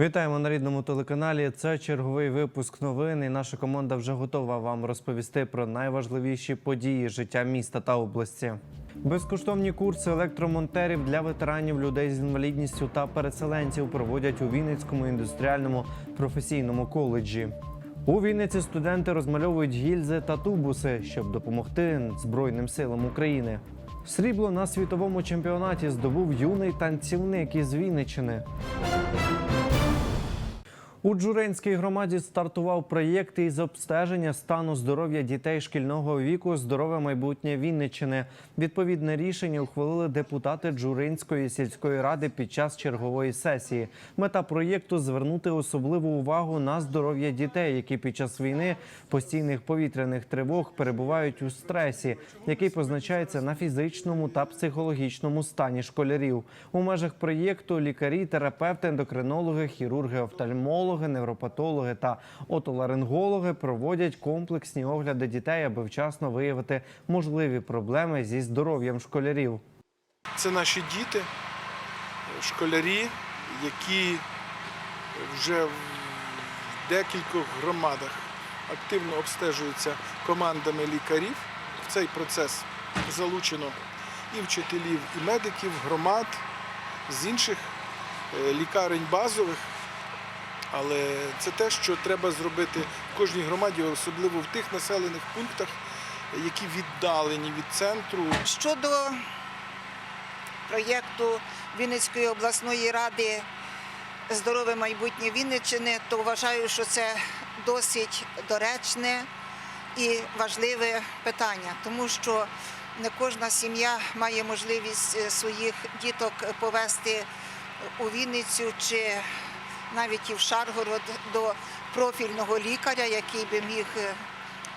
Вітаємо на рідному телеканалі. Це черговий випуск новин. І наша команда вже готова вам розповісти про найважливіші події життя міста та області. Безкоштовні курси електромонтерів для ветеранів, людей з інвалідністю та переселенців проводять у Вінницькому індустріальному професійному коледжі. У Вінниці студенти розмальовують гільзи та тубуси, щоб допомогти Збройним силам України. Срібло на світовому чемпіонаті здобув юний танцівник із Вінниччини. У Джуринській громаді стартував проєкт із обстеження стану здоров'я дітей шкільного віку Здорове майбутнє Вінниччини. Відповідне рішення ухвалили депутати Джуринської сільської ради під час чергової сесії. Мета проєкту звернути особливу увагу на здоров'я дітей, які під час війни постійних повітряних тривог перебувають у стресі, який позначається на фізичному та психологічному стані школярів. У межах проєкту лікарі, терапевти, ендокринологи, хірурги, офтальмологи, невропатологи та отоларингологи проводять комплексні огляди дітей, аби вчасно виявити можливі проблеми зі здоров'ям школярів. Це наші діти, школярі, які вже в декількох громадах активно обстежуються командами лікарів. В цей процес залучено і вчителів, і медиків, громад з інших е, лікарень базових. Але це те, що треба зробити в кожній громаді, особливо в тих населених пунктах, які віддалені від центру, Щодо проєкту Вінницької обласної ради Здорове майбутнє Вінниччини, то вважаю, що це досить доречне і важливе питання, тому що не кожна сім'я має можливість е, своїх діток повести у Вінницю чи навіть і в Шаргород до профільного лікаря, який би міг е,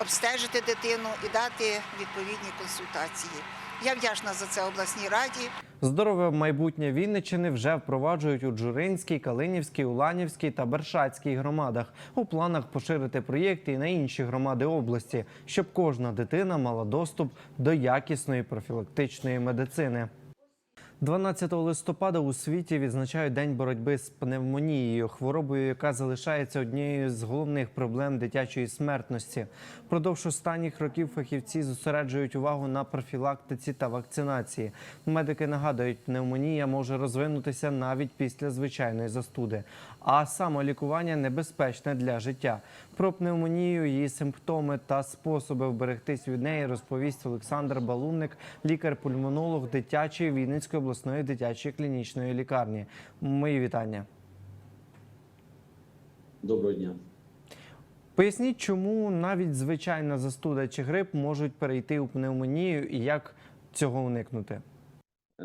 обстежити дитину і дати відповідні консультації. Я вдячна за це обласній раді. Здорове майбутнє Вінниччини вже впроваджують у Джуринській, Калинівській, Уланівській та Бершацькій громадах. У планах поширити проєкти і на інші громади області, щоб кожна дитина мала доступ до якісної профілактичної медицини. 12 листопада у світі відзначають День боротьби з пневмонією, хворобою, яка залишається однією з головних проблем дитячої смертності. Впродовж останніх років фахівці зосереджують увагу на профілактиці та вакцинації. Медики нагадують, пневмонія може розвинутися навіть після звичайної застуди, а самолікування небезпечне для життя. Про пневмонію, її симптоми та способи вберегтись від неї розповість Олександр Балунник, лікар-пульмонолог дитячої Вінницької обласної дитячої клінічної лікарні. Мої вітання. Доброго дня. Поясніть, чому навіть звичайна застуда чи грип можуть перейти у пневмонію і як цього уникнути?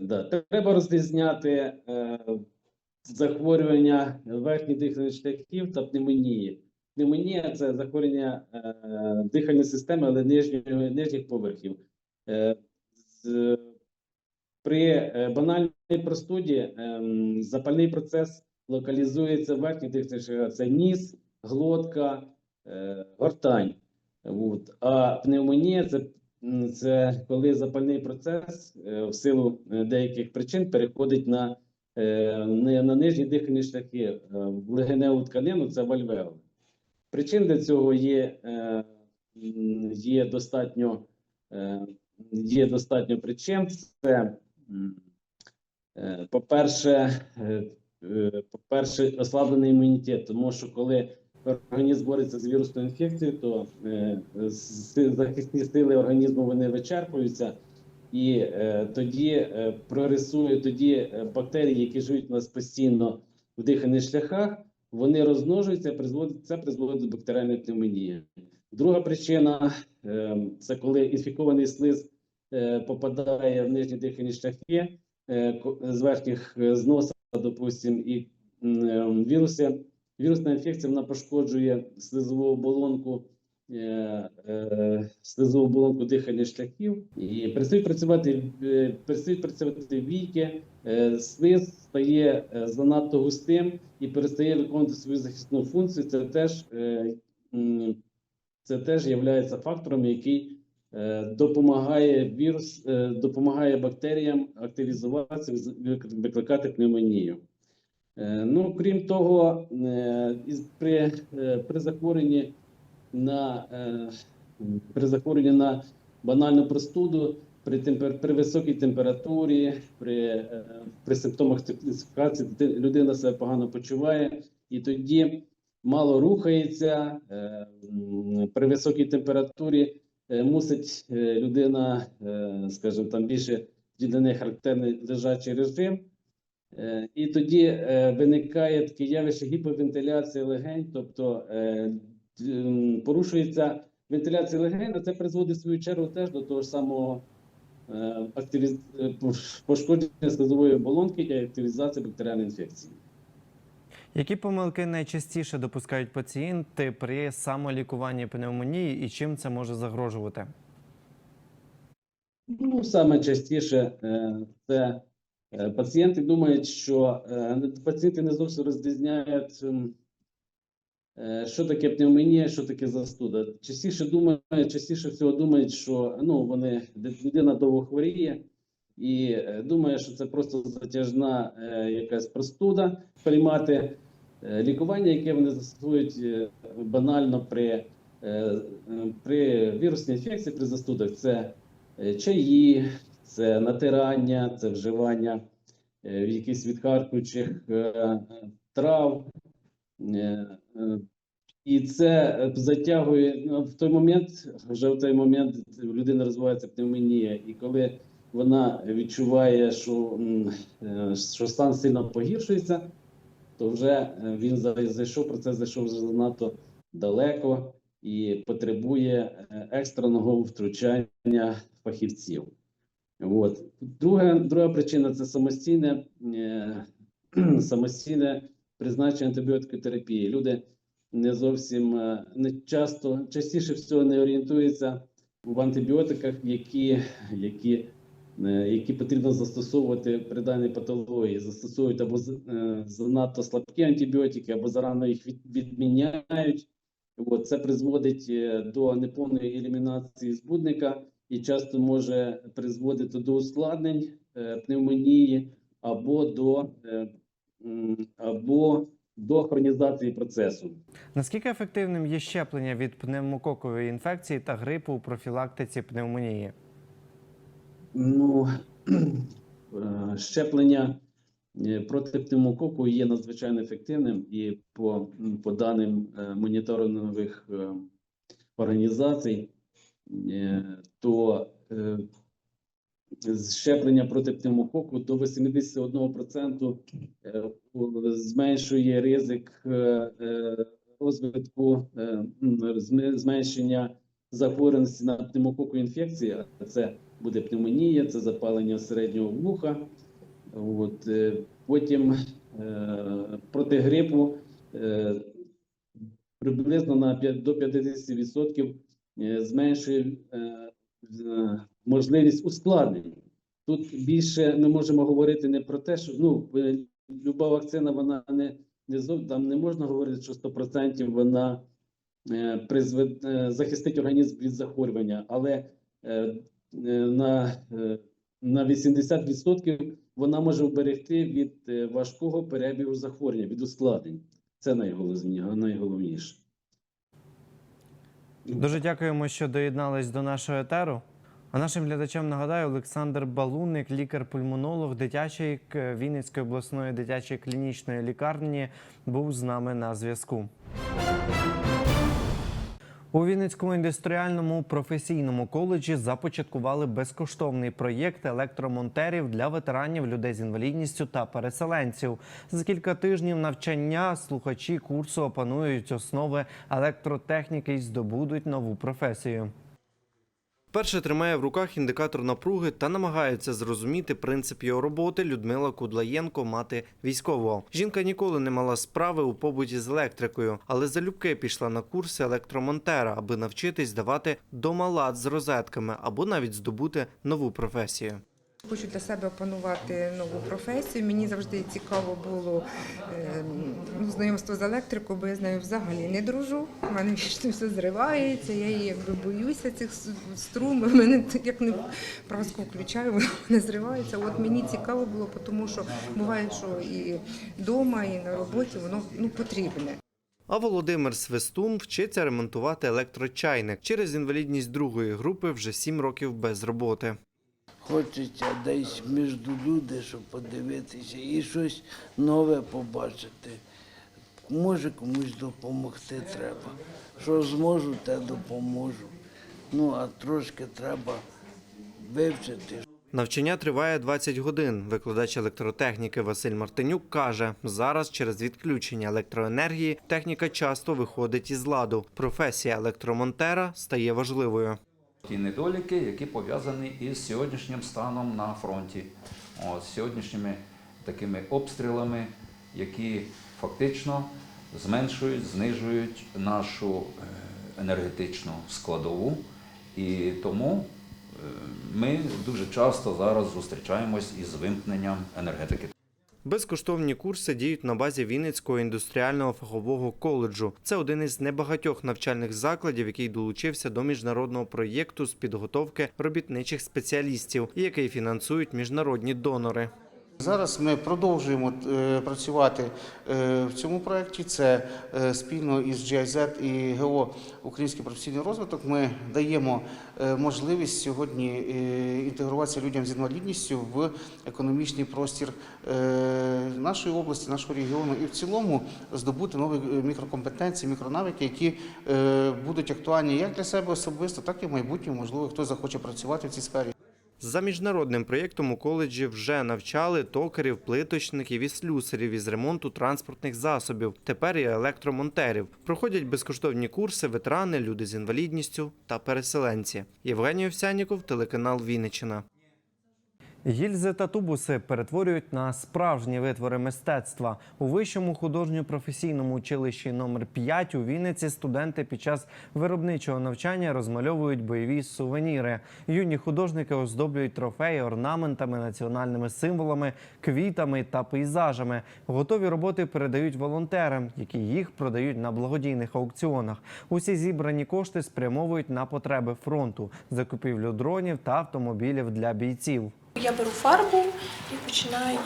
Да, треба розрізняти е, захворювання верхніх дихальних шляхів та пневмонії. Пневмонія це захворювання е, дихальної системи, але нижньої, нижніх поверхів. Е, з, при е, банальній простуді е, запальний процес локалізується в верхніх дихальних. Це ніс, глотка, е, гортань. А пневмонія це Це коли запальний процес е, в силу деяких причин переходить на, на нижні дихальні шляхи, в легеневу тканину, це в альвеоли. Причин для цього є, є достатньо, є достатньо причин. Це, по-перше, е, е, по-перше, ослаблений імунітет, тому що коли організм бореться з вірусною інфекцією, то е, захисні сили організму вони вичерпуються, і е, тоді е, прогресують тоді е, бактерії, які живуть у нас постійно в дихальних шляхах, вони розмножуються, призводить, це призводить до бактеріальної пневмонії. Друга причина е, це коли інфікований слиз е, попадає в нижні дихальні шляхи е, з верхніх е, з носа, допустим, і е, віруси Вірусна інфекція вона пошкоджує слизову оболонку, е, е, слизову оболонку дихальних шляхів і перестають працювати, е, перестають працювати війки, е, слиз стає е, занадто густим і перестає виконувати свою захисну функцію. Це теж, е, це теж є фактором, який е, допомагає вірус, е, допомагає бактеріям активізуватися, викликати пневмонію. Е, Ну, крім того, е, при, е, при захворюванні на е, при захворюванні на банальну простуду, при темпер, при високій температурі, при, е, при симптомах цикліфікації дити- людина себе погано почуває, і тоді мало рухається. е, При високій температурі е, мусить е, людина, е, скажімо, там більше для неї характерний лежачий режим. Е, І тоді е, виникає таке явище гіповентиляції легень, тобто е, порушується вентиляція легень, а це призводить в свою чергу теж до того ж самого е, е, пошкодження слизової оболонки і активізації бактеріальної інфекції. Які помилки найчастіше допускають пацієнти при самолікуванні пневмонії і чим це може загрожувати? Ну, саме частіше е, це е, пацієнти думають, що е, пацієнти не зовсім розрізняють, ем, що таке пневмонія, що таке застуда. Частіше думають, частіше всього думають, що ну, вони, людина довго хворіє і е, думає, що це просто затяжна е, якась простуда приймати е, лікування, яке вони застосують банально при, при вірусній інфекції, при застудах. Це чаї, це натирання, це вживання якихось відхаркуючих трав. І це затягує ну, в той момент, вже в той момент у людини розвивається пневмонія, і коли вона відчуває, що, е, що стан сильно погіршується, то вже е, він за- зайшов, процес зайшов вже занадто далеко і потребує е, екстреного втручання фахівців. От. Друга, друга причина це самостійне, самостійне призначення антибіотикотерапії. Люди не зовсім не часто, частіше всього не орієнтуються в антибіотиках, які, які, які потрібно застосовувати при даній патології. Застосовують або е, занадто слабкі антибіотики, або зарано їх від- відміняють. От, це призводить е, до неповної елімінації збудника і часто може призводити до ускладнень е, пневмонії або до, е, або до хронізації процесу. Наскільки ефективним є щеплення від пневмококової інфекції та грипу у профілактиці пневмонії? Ну, е, щеплення е, проти пневмококу є надзвичайно ефективним і по, по даним е, моніторингових організацій, то щеплення проти пневмококу до 81% е, зменшує ризик розвитку зменшення захворюваності на пневмококу інфекції, а це буде пневмонія, це запалення середнього вуха. От, е, потім е, проти грипу е, приблизно на 5, до 50% е, зменшує е, можливість ускладнень. Тут більше ми можемо говорити не про те, що ну, е, люба вакцина, вона не, не там не можна говорити, що 100% вона е, е, захистить організм від захворювання, але е, е, на, на 80% вона може вберегти від важкого перебігу захворювання, від ускладнень. Це найголовніше. Дуже дякуємо, що доєднались до нашого етеру. А нашим глядачам нагадаю, Олександр Балунник, лікар-пульмонолог дитячої Вінницької обласної дитячої клінічної лікарні, був з нами на зв'язку. У Вінницькому індустріальному професійному коледжі започаткували безкоштовний проєкт електромонтерів для ветеранів, людей з інвалідністю та переселенців. За кілька тижнів навчання слухачі курсу опанують основи електротехніки і здобудуть нову професію. Перше тримає в руках індикатор напруги та намагається зрозуміти принцип його роботи Людмила Кудлаєнко, мати військового. Жінка ніколи не мала справи у побуті з електрикою, але залюбки пішла на курси електромонтера, аби навчитись давати дома лад з розетками або навіть здобути нову професію. Хочу для себе опанувати нову професію. Мені завжди цікаво було е, ну, знайомство з електрикою, бо я з нею взагалі не дружу. У мене вічно все зривається, я її якби боюся цих струм. У мене як не праску включаю, вона не зривається. От мені цікаво було, тому що буває, що і вдома, і на роботі воно ну, потрібне. А Володимир Свистун вчиться ремонтувати електрочайник. Через інвалідність другої групи вже сім років без роботи. Хочеться десь між люди, щоб подивитися і щось нове побачити. Може комусь допомогти треба. Що зможу, те допоможу. Ну, а трошки треба вивчити. Навчання триває 20 годин. Викладач електротехніки Василь Мартинюк каже, зараз через відключення електроенергії техніка часто виходить із ладу. Професія електромонтера стає важливою. Ті недоліки, які пов'язані із сьогоднішнім станом на фронті, з сьогоднішніми такими обстрілами, які фактично зменшують, знижують нашу е, енергетичну складову. І тому е, ми дуже часто зараз зустрічаємось із вимкненням енергетики. Безкоштовні курси діють на базі Вінницького індустріального фахового коледжу. Це один із небагатьох навчальних закладів, який долучився до міжнародного проєкту з підготовки робітничих спеціалістів, який фінансують міжнародні донори. Зараз ми продовжуємо е, працювати е, в цьому проєкті. Це е, спільно із GIZ і ГО Український професійний розвиток. Ми даємо можливість сьогодні інтегруватися людям з інвалідністю в економічний простір нашої області, нашого регіону і в цілому здобути нові мікрокомпетенції, мікронавики, які будуть актуальні як для себе особисто, так і в майбутньому. Можливо, хтось захоче працювати в цій сфері. За міжнародним проєктом у коледжі вже навчали токарів, плиточників і слюсарів із ремонту транспортних засобів. Тепер і електромонтерів. Проходять безкоштовні курси ветерани, люди з інвалідністю та переселенці. Євгеній Овсяніков, телеканал Вінниччина. Гільзи та тубуси перетворюють на справжні витвори мистецтва. У вищому художньо-професійному училищі номер 5 у Вінниці студенти під час виробничого навчання розмальовують бойові сувеніри. Юні художники оздоблюють трофеї орнаментами, національними символами, квітами та пейзажами. Готові роботи передають волонтерам, які їх продають на благодійних аукціонах. Усі зібрані кошти спрямовують на потреби фронту, закупівлю дронів та автомобілів для бійців. Я беру фарбу і починаю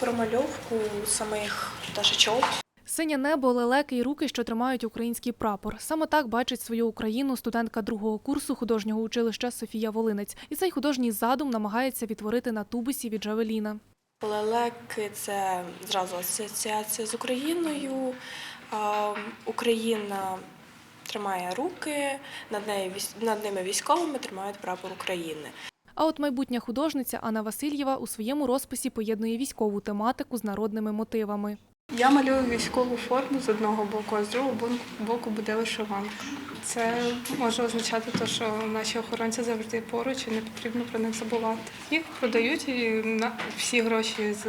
промальовку самих пташечок. Синє небо, лелеки і руки, що тримають український прапор. Саме так бачить свою Україну студентка другого курсу художнього училища Софія Волинець. І цей художній задум намагається відтворити на тубусі від Джавеліна. Лелеки це зразу асоціація з Україною. Україна тримає руки, над, нею, над ними військовими тримають прапор України. А от майбутня художниця Анна Васильєва у своєму розписі поєднує військову тематику з народними мотивами. Я малюю військову форму з одного боку, а з другого боку буде вишиванка. Це може означати те, що наші охоронці завжди поруч і не потрібно про них забувати. Їх продають і всі гроші з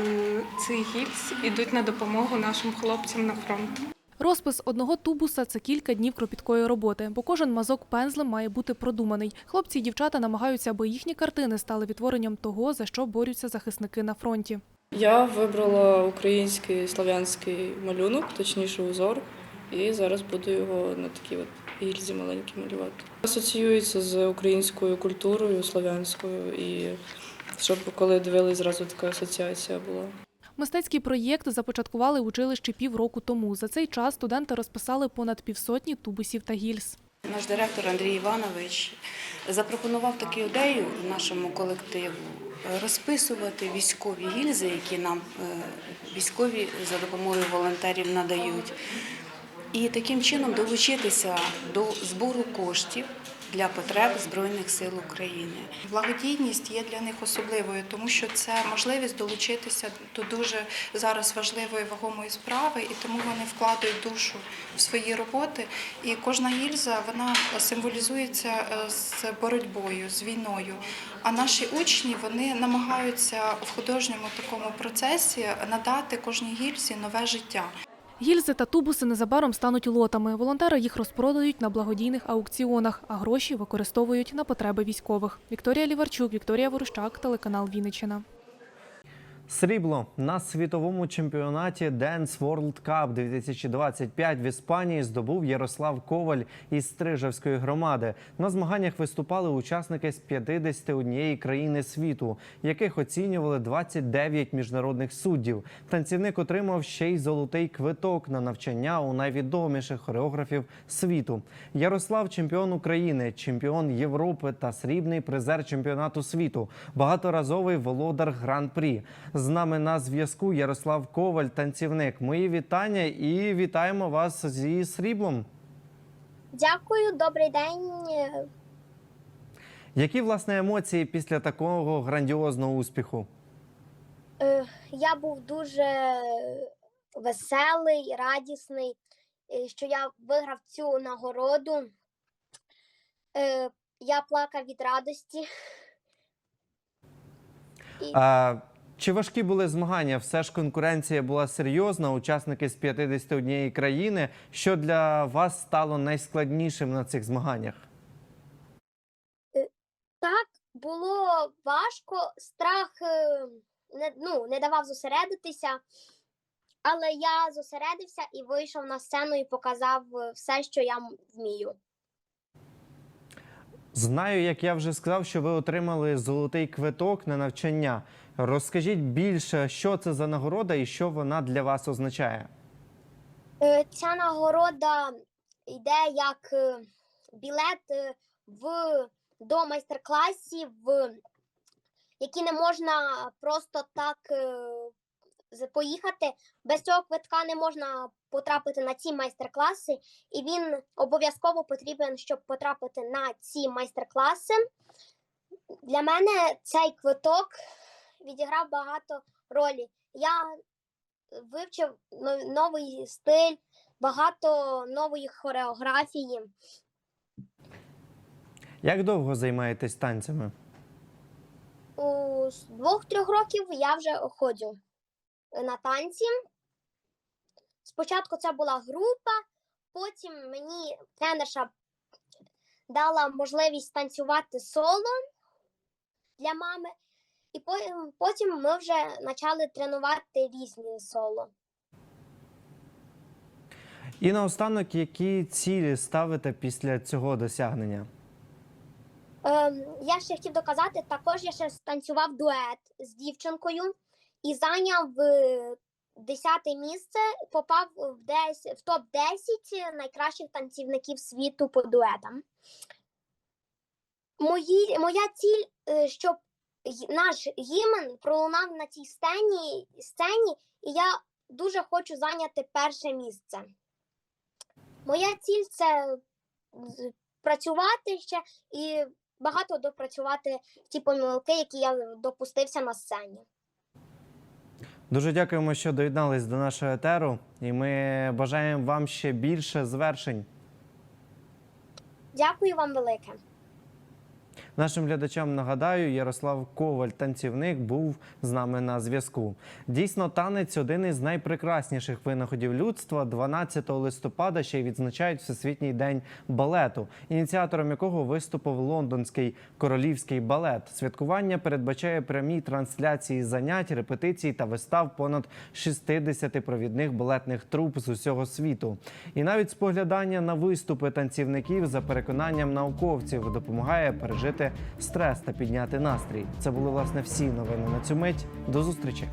цих гільз йдуть на допомогу нашим хлопцям на фронт. Розпис одного тубуса це кілька днів кропіткої роботи, бо кожен мазок пензлем має бути продуманий. Хлопці і дівчата намагаються, аби їхні картини стали відтворенням того, за що борються захисники на фронті. Я вибрала український слав'янський малюнок, точніше узор, і зараз буду його на такі от гільзі маленькі малювати. Асоціюється з українською культурою, слав'янською, і щоб коли дивились, зразу така асоціація була. Мистецький проєкт започаткували в училищі півроку тому. За цей час студенти розписали понад півсотні тубусів та гільз. Наш директор Андрій Іванович запропонував таку ідею нашому колективу розписувати військові гільзи, які нам е, військові за допомогою волонтерів надають, і таким чином долучитися до збору коштів для потреб Збройних сил України. Благодійність є для них особливою, тому що це можливість долучитися до дуже зараз важливої вагомої справи, і тому вони вкладають душу в свої роботи. І кожна гільза вона символізується е, з боротьбою, з війною. А наші учні вони намагаються в художньому такому процесі надати кожній гільзі нове життя. Гільзи та тубуси незабаром стануть лотами. Волонтери їх розпродають на благодійних аукціонах, а гроші використовують на потреби військових. Вікторія Ліварчук, Вікторія Ворущак, телеканал Вінниччина. Срібло на світовому чемпіонаті Dance World Cup 2025 в Іспанії здобув Ярослав Коваль із Стрижевської громади. На змаганнях виступали учасники з 51 країни світу, яких оцінювали 29 міжнародних суддів. Танцівник отримав ще й золотий квиток на навчання у найвідоміших хореографів світу. Ярослав чемпіон України, чемпіон Європи та срібний призер чемпіонату світу, багаторазовий володар гран-прі. З нами на зв'язку Ярослав Коваль, танцівник. Мої вітання і вітаємо вас зі сріблом. Дякую, добрий день. Які власне емоції після такого грандіозного успіху? Е, Я був дуже веселий, радісний, е, що я виграв цю нагороду. Е, Я плакав від радості. А, чи важкі були змагання? Все ж конкуренція була серйозна. Учасники з 51 країни. Що для вас стало найскладнішим на цих змаганнях? Так, було важко, страх е, не, ну, не давав зосередитися, але я зосередився і вийшов на сцену і показав е, все, що я вмію. Знаю, як я вже сказав, що ви отримали золотий квиток на навчання. Розкажіть більше, що це за нагорода і що вона для вас означає. Е, Ця нагорода йде як е, білет е, в до майстер-класів, які не можна просто так поїхати. Без цього квитка не можна потрапити на ці майстер-класи, і він обов'язково потрібен, щоб потрапити на ці майстер-класи. Для мене цей квиток відіграв багато ролі. Я вивчив новий стиль, багато нової хореографії. Як довго займаєтесь танцями? У з двох-трьох років я вже ходжу на танці. Спочатку це була група, потім мені тренерша дала можливість танцювати соло для мами, і потім, ми вже почали тренувати різні соло. І наостанок, які цілі ставите після цього досягнення? Ем, я ще хотів доказати, також я ще станцював дует з дівчинкою і зайняв е, 10 місце, попав в, 10, в топ-10 найкращих танцівників світу по дуетам. Мої, моя ціль, е, щоб наш гімн пролунав на цій сцені, сцені, і я дуже хочу зайняти перше місце. Моя ціль це працювати ще і багато допрацювати ті помилки, які я допустився на сцені. Дуже дякуємо, що доєднались до нашого етеру, і ми бажаємо вам ще більше звершень. Дякую вам велике. Нашим глядачам нагадаю, Ярослав Коваль, танцівник, був з нами на зв'язку. Дійсно, танець один із найпрекрасніших винаходів людства. 12 листопада ще й відзначають Всесвітній день балету, ініціатором якого виступив лондонський королівський балет. Святкування передбачає прямі трансляції занять, репетицій та вистав понад 60 провідних балетних труп з усього світу. І навіть споглядання на виступи танцівників за переконанням науковців допомагає пережити стрес та підняти настрій. Це були власне всі новини на цю мить. До зустрічі.